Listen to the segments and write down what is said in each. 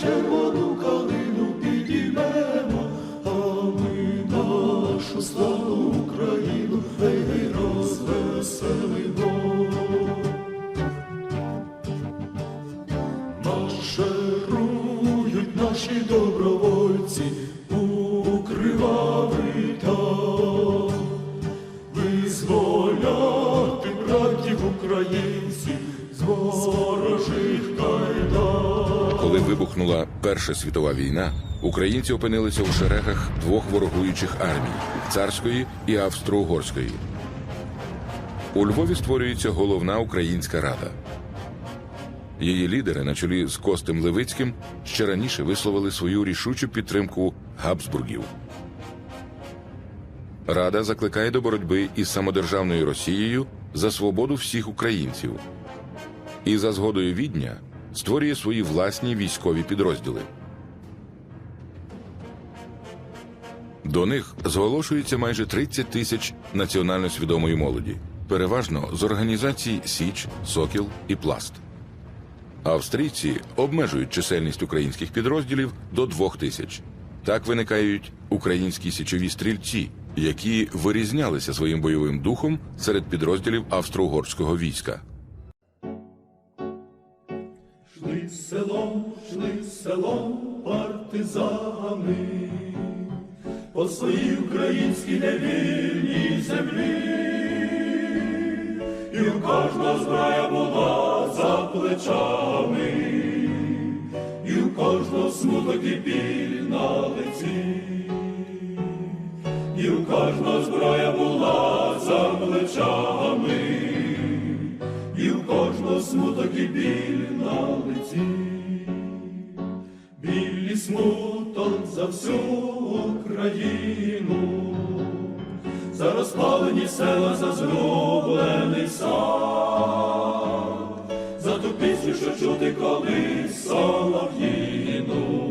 Червону калину підіймемо, а ми нашу славу Україну, гей, гей, розвеселимо. Марширують наші добровольці Коли вибухнула Перша світова війна, українці опинилися у шерегах двох ворогуючих армій царської і австро-угорської. У Львові створюється головна українська рада. Її лідери, на чолі з Костем Левицьким, ще раніше висловили свою рішучу підтримку Габсбургів. Рада закликає до боротьби із самодержавною Росією за свободу всіх українців і за згодою Відня створює свої власні військові підрозділи. До них зголошується майже 30 тисяч національно свідомої молоді, переважно з організацій Січ, Сокіл і Пласт. Австрійці обмежують чисельність українських підрозділів до двох тисяч. Так виникають українські січові стрільці, які вирізнялися своїм бойовим духом серед підрозділів австро-угорського війська. Селом, шли селом партизани. По своїй українській невільній землі, і у кожного зброя була за плечами, і у кожного смуток і біль на лиці, і у кожного зброя була за плечами кожного смуток і біль на лиці, біль і смуток за всю Україну, за розпалені села, за згублений сад, за ту пісню, що чути колись солов'їну,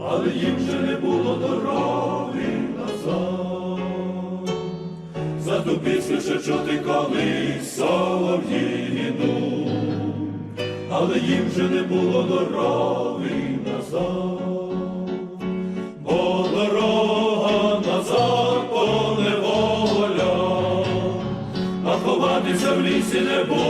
але їм вже не було дороги назад. За ту пісню, що чути колись солов'їну, але їм же не було дороги назад, бо дорога назад поневоля, а ховатися в лісі не будемо